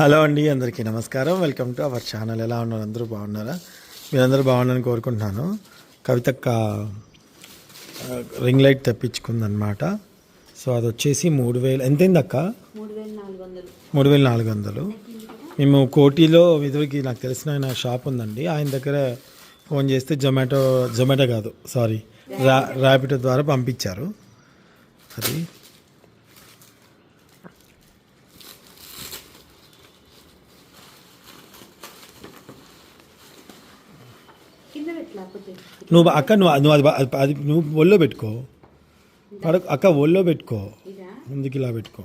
Hello అండి అందరికీ నమస్కారం. Welcome to our channel. ఎలా ఉన్నారు? అందరూ బాగున్నారా? మీరందరూ బాగున్నారని కోరుకుంటున్నాను. కవితక్క రింగ్ లైట్ తెప్పించుకుందనమాట సో అది వచ్చేసి మూడు వేలు ఎంతైంది అక్క మూడు వేల నాలుగు వందలు. మేము కోటిలో ఎదురుకి నాకు తెలిసిన ఆయన షాప్ ఉందండి. ఆయన దగ్గర ఫోన్ చేస్తే జొమాటో జొమాటో కాదు సారీ రా ర్యాపిడో ద్వారా పంపించారు. అది నువ్వు అక్క నువ్వు నువ్వు అది అది నువ్వు ఒళ్ళో పెట్టుకో. పడక అక్క ఒళ్ళో పెట్టుకో. ముందుకు ఇలా పెట్టుకో.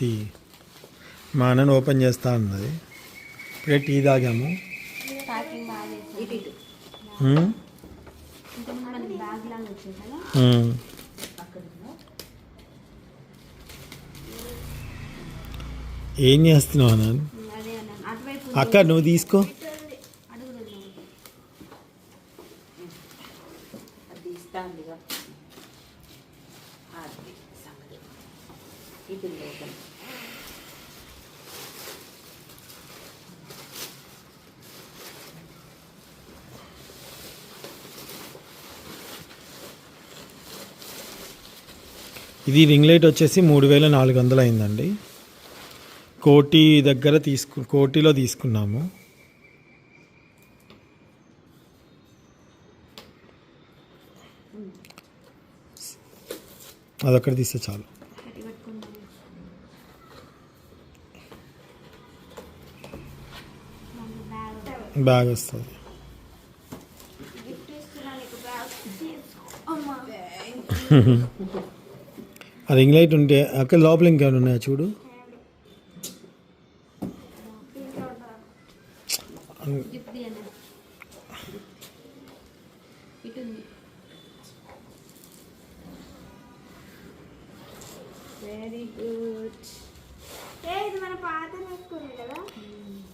టీ మా అన్నను ఓపెన్ చేస్తా అన్నది. ఇప్పుడే టీ తాగాము? ఏం చేస్తున్నావు అన్న? అన్నాను అక్క నువ్వు తీసుకో అడుగు అది ఇస్తాను ఇక అది సంగతి ఇది లోపల ఇది రింగ్ లైట్ వచ్చేసి మూడు వేల నాలుగు వందలు అయిందండి. కోటి దగ్గర తీసుకు కోటిలో తీసుకున్నాము. అదొక్కటి తీస్తే చాలు. బ్యాగ్ వస్తుంది. గిఫ్ట్ ఇస్తున్నాను నీకు బ్యాగ్ అమ్మా ఆ రింగ్ లైట్ ఉంటే అక్కడ లోపల ఇంకేమైనా ఉన్నాయా చూడు?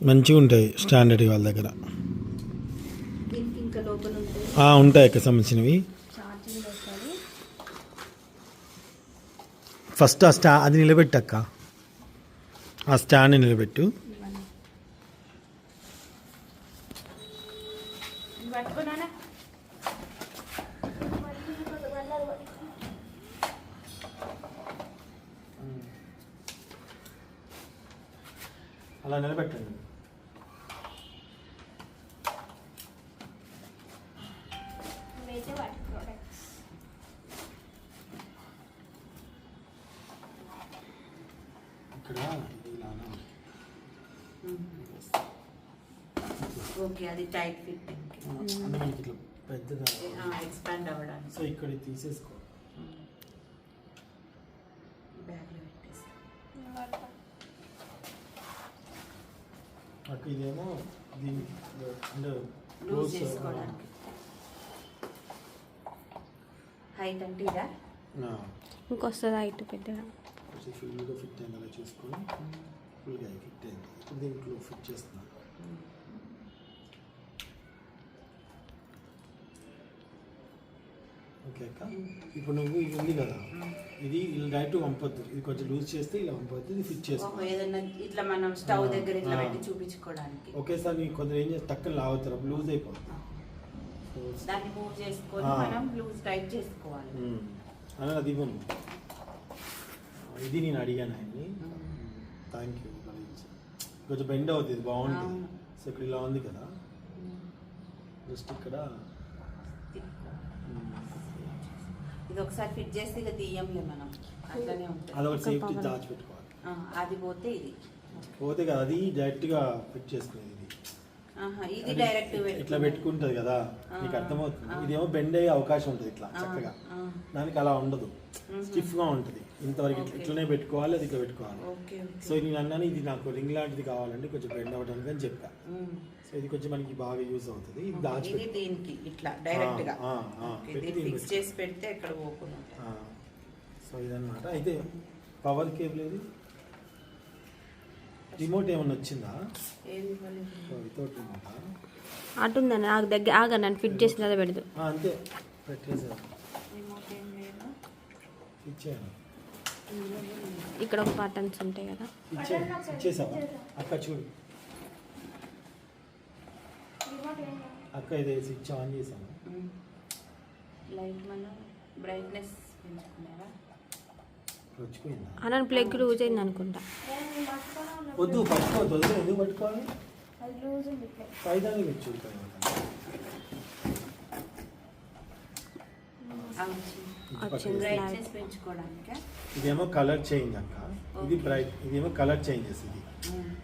మంచిగా ఉంటాయి స్టాండర్డ్ వాళ్ళ దగ్గర. ఉంటాయి అక్కడ సంబంధించినవి ఛార్జింగ్ వస్తుంది ఫస్ట్ ఆ స్టా అది నిలబెట్టక్క ఆ స్టాండ్ నిలబెట్టు ఇవన్నీ ఇది పట్టుకున్నానా అలా నిలబెట్టండి ఇక్కడ? ఓకే అది టైట్ ఫిట్ అంటే మనకి ఇట్లా పెద్దగా ఎక్స్పాండ్ అవ్వడానికి. సో ఇక్కడ తీసేసుకో. బ్యాగ్లో అక్కడ ఇదేమో దీని అంటే లూజ్ చేసుకోవడానికి. హైట్ అంటే ఇదా? ఇంకొస్తుంది హైట్ పెద్దగా. ఫుల్గా ఫిట్ అయింది అలా చూసుకొని ఫుల్గా ఫిట్ అయింది. ఇప్పుడు దీంట్లో ఫిట్ చేస్తున్నాను ఓకే అక్క? ఇప్పుడు నువ్వు ఇది ఉంది కదా? ఇది ఇలా డైరెక్ట్ పంపొద్దు ఇది కొంచెం లూజ్ చేస్తే ఇలా పంపొద్దు ఇది ఫిట్ చేసుకో. ఓహో ఏదన్నా ఇట్లా మనం స్టవ్ దగ్గర ఇట్లా. పెట్టి చూపించుకోవడానికి. ఒకేసారి నీకు కొందరు ఏం చేస్తారు? టక్కన లాగుతారు అప్పుడు లూజ్ అయిపోతుంది సో, దాన్ని మూవ్ చేసుకొని. మనం లూజ్ టైట్ చేసుకోవాలి. అని అది ఇవ్వను. ఇది నేను అడిగాను ఆయన్ని. థ్యాంక్ యూ కొంచెం బెండ్ అవుతుంది బాగుంటుంది. సో ఇక్కడ ఇలా ఉంది కదా. జస్ట్ ఇక్కడ. మ్మ్. ఇది ఒకసారి ఫిట్ చేస్తే ఇక తీయంలే మనం. అట్లనే ఉంటుంది. అదొకటి సేఫ్టీ దాచిపెట్టుకోవాలి ఆ, అది పోతే ఇది. పోతే కదా అది డైరెక్ట్గా ఫిట్ చేసుకునేది ఇది. ఇది డైరెక్ట్ ఇట్లా పెట్టుకుంటుంది కదా. నీకు అర్థమవుతుంది. ఇదేమో బెండ్ అయ్యే అవకాశం ఉంటుంది ఇట్లా చక్కగా. దానికి అలా ఉండదు. స్టిఫ్గా ఉంటుంది. ఇంతవరకు. ఇట్లనే పెట్టుకోవాలి అది ఇట్లా పెట్టుకోవాలి. Okay okay. సో నేను అన్నాను ఇది నాకు రింగ్ లాంటిది కావాలంటే కొంచెం బెండ్ అవ్వడానికి అని చెప్పా. మ్మ్. సో ఇది కొంచెం మనకి బాగా యూజ్ అవుతుంది. ఇది ఇది దాచిపెట్టు దీనికి ఇట్లా డైరెక్ట్గా ఫిక్స్. చేసి పెడితే ఉంటుంది. ఆ, సో ఇదన్నమాట. అయితే పవర్ కేబుల్ ఏది? రిమోట్ ఏమన్నా వచ్చిందా. వితౌట్ రిమోటా అటుందని ఆ? దగ్గర ఆగా నన్ను ఫిట్ చేసిన అదే పెడదు. అంతే. పెట్టేసాను రిమోట్ ఏం లేదు. ఇచ్చాను ఇక్కడ ఒక బటన్స్ ఉంటాయి కదా. అక్క చూడు. అక్క ఇది స్విచ్ ఆన్ చేసాను లైట్ మన బ్రైట్నెస్ పెంచుకున్నారా? అన్న ప్లగ్ లూజ్ అయింది అనుకుంటా. వద్దు పట్టుకోవద్దు వద్దు ఎందుకు పట్టుకోవాలి? ఇదేమో కలర్ చేంజ్ అక్క. ఇది బ్రైట్ ఇదేమో కలర్ చేంజెస్ ఇది.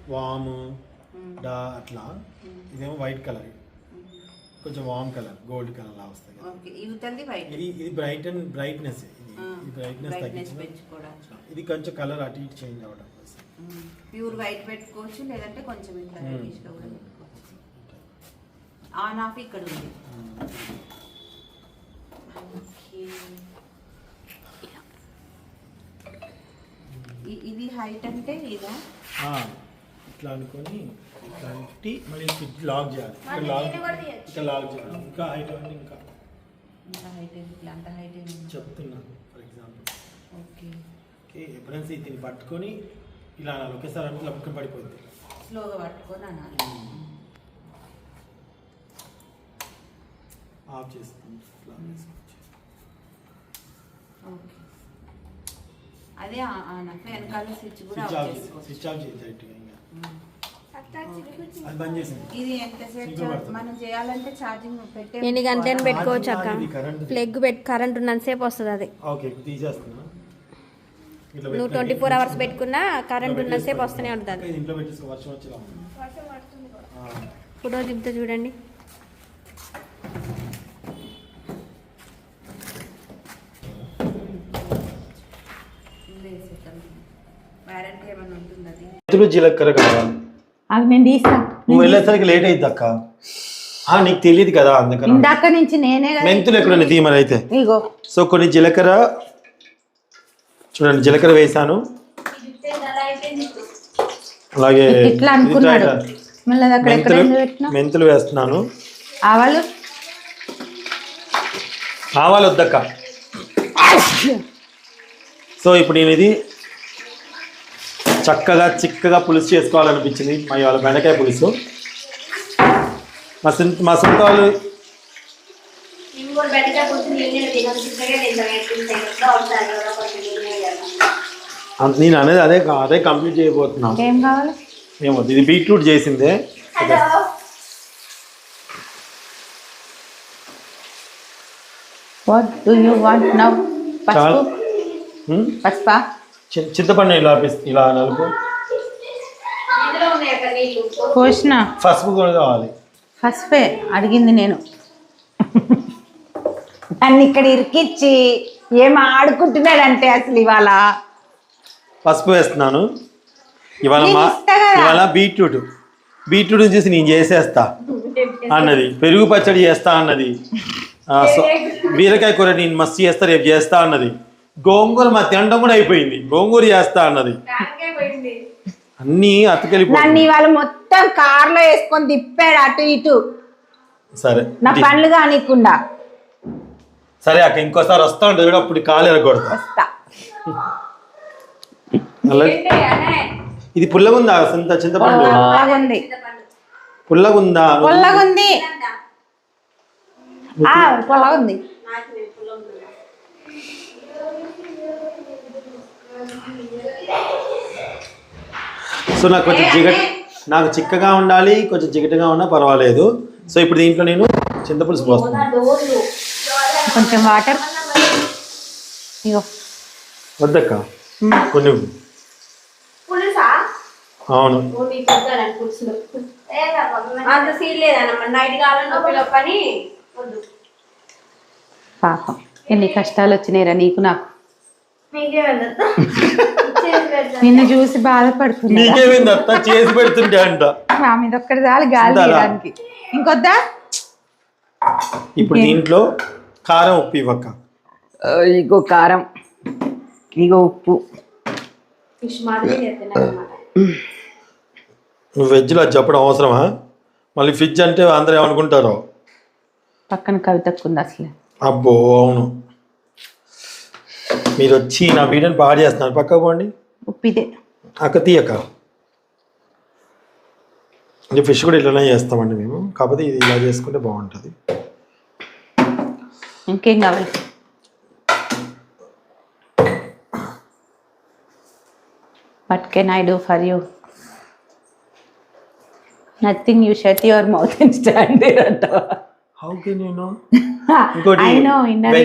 వాము డా అట్లా. ఇదేమో వైట్ కలర్. కొంచెం వామ్ కలర్ గోల్డ్ కలర్ లా వైట్. ఇది ఇది బ్రైట్ అండ్ బ్రైట్నెస్ ఇది. బ్రైట్నెస్ పెంచుకోవడానికి. ఇది కొంచెం కలర్ అటు ఇటు చేంజ్ అవ్వడం ప్యూర్ వైట్ పెట్టుకోవచ్చు లేదంటే కొంచెం ఇట్లా ఆన్ ఆఫ్ ఇక్కడ ఉంది ఓకే. ఇ- ఇది హైట్ అంటే ఇదా? ఆ, ఇట్లా అనుకొని ఇట్లా అంటి మళ్ళీ స్విచ్ లాక్ చేయాలి. ఇక్కడ లాక్ ఇక్కడ లాక్ చేయాలి. ఇంకా హైట్ అంటే ఇంకా ఇంత హైట్ ఇట్లా అంత హైట్ చెప్తున్నాను ఫర్ ఎగ్జాంపుల్. ఓకే. ఓకే ఎప్పుడైనా దీన్ని పట్టుకొని ఇలా అనాలి. ఒకేసారి అంటే పక్కన పడిపోద్ది. స్లోగా పట్టుకొని అనాలి. ఆఫ్ చేస్తాం. ఇట్లా. ఓకే. అదే వెనకాల స్విచ్ కూడా స్విచ్ ఆఫ్ ఇది ఎంతసేపు. మనం చేయాలంటే ఛార్జింగ్ పెట్టే ఎన్ని గంటలను పెట్టుకోవచ్చు అక్క. ప్లగ్ పెట్టి కరెంట్ ఉన్నంతసేపు వస్తుంది అది. నువ్వు ట్వంటీ ఫోర్ అవర్స్ పెట్టుకున్నా కరెంట్ ఉన్నంతసేపు. వస్తూనే ఉంటుంది ఫోటో దింపుతా చూడండి. వారంటీ ఏమైనా ఉంటుంది అది మెంతులు జీలకర్ర కావాలి అది నేను తీస్తా. నువ్వు వెళ్ళేసరికి లేట్ అయింది అక్క ఆ, నీకు తెలియదు కదా అందుకని. ఇందాక నుంచి నేనే కదా మెంతులు తీమని అయితే. ఇగో. సో కొన్ని జీలకర్ర చూడండి జీలకర్ర వేసాను. అలాగే ఇట్లా ఇది అనుకున్నాడు. ట్రై- మళ్ళీ అది అక్కడ ఎక్కడ మెంతులు పెట్టినా? మెంతులు వేస్తున్నాను. ఆవాలు? ఆవాలు వద్దక్క. సో ఇప్పుడు నేను ఇది చక్కగా చిక్కగా పులుసు చేసుకోవాలనిపించింది. మా వాళ్ళ బెండకాయ పులుసు. మా సొంత మా సొంత వాళ్ళు అంత- నేను అనేది అదే అదే కంప్లీట్ చేయబోతున్నాను ఏం కావాలి? ఏమో ఇది బీట్రూట్ చేసిందే. What do you want now పసుపు? పసుపా? చింతపండు ఇలా ఇలా నలుపు? పోసిన పసుపు కూడా కావాలి. పసుపే అడిగింది నేను. నన్ను ఇక్కడ ఇరికిచ్చి ఏం ఆడుకుంటున్నాడంటే అసలు ఇవాళ? పసుపు వేస్తున్నాను. ఇవాళ మా. ఇవాళ బీట్రూట్. బీట్రూట్ చూసి నేను చేసేస్తా అన్నది. పెరుగు పచ్చడి చేస్తా అన్నది. బీరకాయ కూర నేను మస్తు చేస్తా రేపు చేస్తా అన్నది. గోంగూర మా తినడం కూడా అయిపోయింది. గోంగూర చేస్తా అన్నది. అన్నీ నన్ను అతుకెళ్ళిపోయింది ఇవాళ మొత్తం కార్లో వేసుకొని తిప్పాడు అటు ఇటు. సరే నా పనులు కానికుండా. సరే అక్క ఇంకోసారి వస్తా ఉంటుంది కూడా అప్పుడు కాలు ఎరగొడతా. వస్తా. ఇది పుల్లగుందా చింత చింతపండు? పొల్లగుంది. పుల్లగుందా. పొల్లగుంది? ఆ, పొల్లగుంది. సో నాకు కొంచెం జిగట్ నాకు చిక్కగా ఉండాలి కొంచెం జిగటగా ఉన్నా పర్వాలేదు. సో ఇప్పుడు దీంట్లో నేను చింతపులుసు పోస్తాను కొంచెం వాటర్. ఇగో. వద్దక్క. కొన్ని అవును. పాపం. ఎన్ని కష్టాలు వచ్చినాయిరా నీకు నాకు. నిన్ను చూసి నీకేమైంది అత్త? చేసి పెడుతుంటే అంట. నా మీద ఒక్కటి చాలు గాలి? తీయడానికి. ఇంకొద్దా? ఇప్పుడు దీంట్లో కారం ఉప్పు ఇవ్వక్క. ఇగో కారం ఇగో ఉప్పు. నువ్వు వెజ్లో అది చెప్పడం అవసరమా? మళ్ళీ ఫ్రిడ్జ్ అంటే అందరూ ఏమనుకుంటారో? పక్కన కవితకు ఉంది అసలు. అబ్బో అవును. మీరు వచ్చి నా వీడియోని పాడు చేస్తున్నారు. పక్కకు పోండి. ఉప్పితే అక్క తీయక అంటే ఫిష్ కూడా ఇట్లనే చేస్తామండి మేము. కాకపోతే ఇది ఇలా చేసుకుంటే బాగుంటుంది. ఇంకేం కావాలి? What can I do for you. Nothing you shut your mouth and stand అంటావా? How can you know I know inner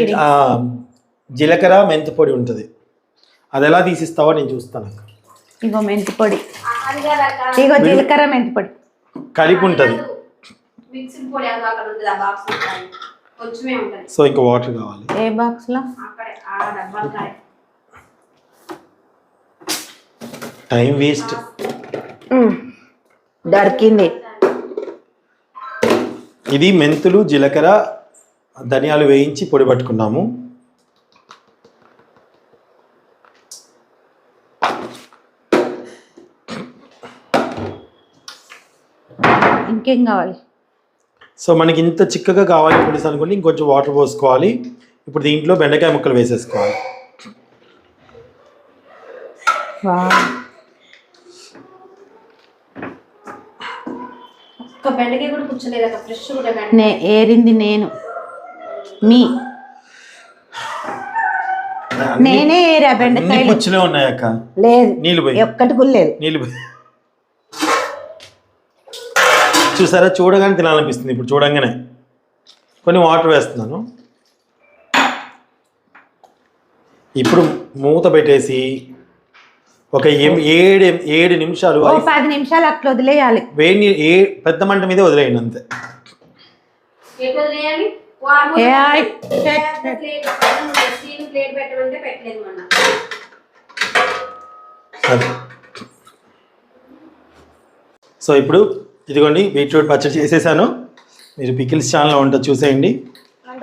జీలకర్ర మెంతి పొడి ఉంటుంది. అది ఎలా తీసిస్తావో నేను చూస్తాను. ఇగో మెంతి పొడి ఇగో జీలకర్ర మెంతి పొడి కలిపి ఉంటుంది సో ఇంకా వాటర్ కావాలి. ఏ బాక్స్లో? అక్కడే ఆ డబ్బాకాయ టైం వేస్ట్ దొరికింది. ఇది మెంతులు జీలకర్ర ధనియాలు వేయించి పొడి పట్టుకున్నాము. ఇంకేం కావాలి? సో మనకి ఇంత చిక్కగా కావాలి పులుసు అనుకోండి ఇంకొంచెం వాటర్ పోసుకోవాలి. ఇప్పుడు దీంట్లో బెండకాయ ముక్కలు వేసేసుకోవాలి. బెండకాయ కూడా కూర్చోలేదు ఫ్రెష్ కూడా ఏరింది నేను. మీ. నేనే ఏరా పుచ్చులే అక్క. లేదు. నీళ్ళు పోయి. ఒక్కటి కూడా లేదు. నీళ్ళు పోయి. చూసారా? చూడగానే తినాలనిపిస్తుంది. ఇప్పుడు చూడంగానే. కొన్ని వాటర్ వేస్తున్నాను. ఇప్పుడు మూత పెట్టేసి ఒక ఎం- ఏడు ఏడు నిమిషాలు పది నిమిషాలు అట్లా వదిలేయాలి. వేడి ఏ పెద్ద మంట మీదే వదిలేయండి అంతే. సో ఇప్పుడు ఇదిగోండి బీట్రూట్ పచ్చడి చేసేసాను. మీరు పికిల్స్ ఛానల్లో ఉంటుంది చూసేయండి.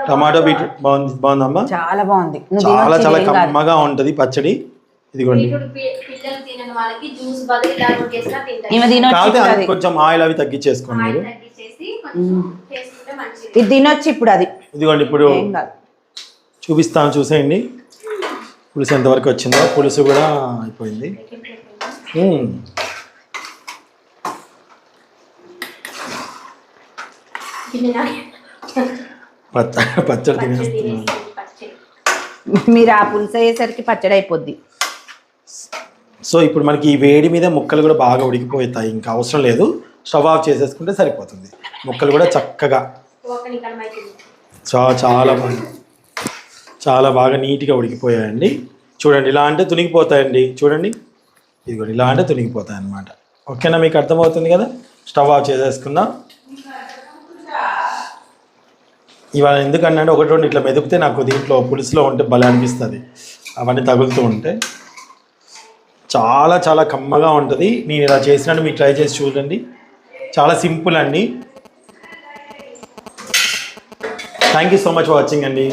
టమాటో బీట్రూట్ బాగుంది బాగుందమ్మా? చాలా బాగుంది. చాలా చాలా. కమ్మగా ఉంటుంది పచ్చడి. ఇదిగోండి. కాకపోతే కొంచెం ఆయిల్ అవి తగ్గించేసుకోండి ఆయిల్ మీరు. ఇది తినొచ్చు ఇప్పుడు అది. ఇదిగోండి ఇప్పుడు చూపిస్తాను చూసేయండి. పులుసు ఎంతవరకు వచ్చిందో. పులుసు కూడా అయిపోయింది మ్మ్. పచ్చ పచ్చడి తినేస్తున్నాను మీరు ఆ పులుసు అయ్యేసరికి పచ్చడి అయిపోద్ది. సో ఇప్పుడు మనకి ఈ వేడి మీద ముక్కలు కూడా బాగా ఉడికిపోతాయి. ఇంకా అవసరం లేదు. స్టవ్ ఆఫ్ చేసేసుకుంటే సరిపోతుంది. ముక్కలు కూడా చక్కగా. చాలా చాలా బాగా చాలా బాగా నీట్గా ఉడికిపోయాయండి. చూడండి ఇలా అంటే తునిగిపోతాయండి. చూడండి. ఇదిగోండి ఇలా అంటే తునిగిపోతాయి అన్నమాట ఓకేనా? మీకు అర్థమవుతుంది కదా? స్టవ్ ఆఫ్ చేసేసుకుందాం. ఇవాళ ఎందుకంటే ఒకటి రెండు ఇట్లా మెదిపితే నాకు దీంట్లో పులుసులో ఉంటే భలే అనిపిస్తుంది. అవన్నీ తగులుతూ ఉంటే చాలా చాలా కమ్మగా ఉంటుంది. నేను ఇలా చేసినట్టు మీరు ట్రై చేసి చూడండి. చాలా సింపుల్ అండి. Thank you so much watching అండి.